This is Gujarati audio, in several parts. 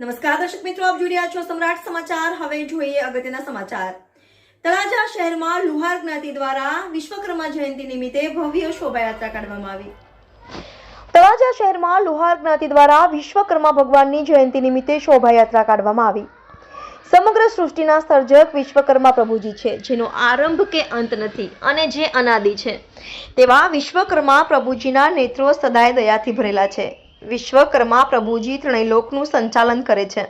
નમસ્કાર, દર્શક મિત્રો, આપ જોઈ રહ્યા છો સમ્રાટ સમાચાર. હવે જોઈએ અગત્યના સમાચાર. તળાજા શહેરમાં લુહાર જ્ઞાતિ દ્વારા વિશ્વકર્મા જયંતિ નિમિત્તે ભવ્ય શોભાયાત્રા કાઢવામાં આવી. તળાજા શહેરમાં લુહાર જ્ઞાતિ દ્વારા વિશ્વકર્મા ભગવાનની જયંતિ નિમિત્તે શોભાયાત્રા કાઢવામાં આવી. સમગ્ર સૃષ્ટિના સર્જક વિશ્વકર્મા પ્રભુજી છે, જેનો આરંભ કે અંત નથી અને જે અનાદિ છે. તેવા વિશ્વકર્મા પ્રભુજીના નેત્રો સદાય દયાથી ભરેલા છે. વિશ્વકર્મા પ્રભુજી ત્રણેય લોકનું સંચાલન કરે છે.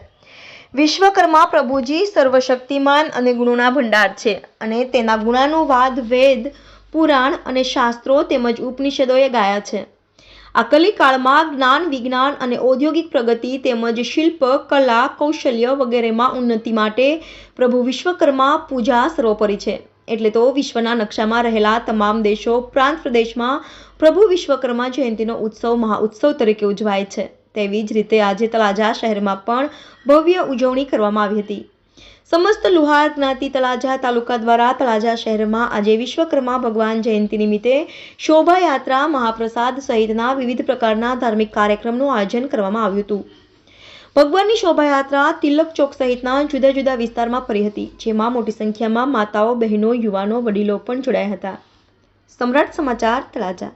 વિશ્વકર્મા પ્રભુજી સર્વશક્તિમાન અને ગુણોના ભંડાર છે અને તેના ગુણાનુવાદ વેદ પુરાણ અને શાસ્ત્રો તેમજ ઉપનિષદોએ ગાયા છે. આકલી કાળમાં જ્ઞાન, વિજ્ઞાન અને ઔદ્યોગિક પ્રગતિ તેમજ શિલ્પ, કલા, કૌશલ્ય વગેરેમાં ઉન્નતિ માટે પ્રભુ વિશ્વકર્મા પૂજા સર્વોપરી છે. એટલે તો વિશ્વના નકશામાં રહેલા તમામ દેશો પ્રાંત પ્રદેશમાં પ્રભુ વિશ્વકર્મા જયંતિનો ઉત્સવ મહાઉત્સવ તરીકે ઉજવાય છે. તેવી જ રીતે આજે તળાજા શહેરમાં પણ ભવ્ય ઉજવણી કરવામાં આવી હતી. સમસ્ત લુહાર જ્ઞાતિ તળાજા તાલુકા દ્વારા તળાજા શહેરમાં આજે વિશ્વકર્મા ભગવાન જયંતિ નિમિત્તે શોભાયાત્રા મહાપ્રસાદ સહિતના વિવિધ પ્રકારના ધાર્મિક કાર્યક્રમનું આયોજન કરવામાં આવ્યું હતું. ભગવાનની શોભાયાત્રા તિલક ચોક સહિતના જુદા જુદા વિસ્તારમાં ફરી હતી, જેમાં મોટી સંખ્યામાં માતાઓ, બહેનો, યુવાનો, વડીલો પણ જોડાયા હતા. સમ્રાટ સમાચાર તળાજા.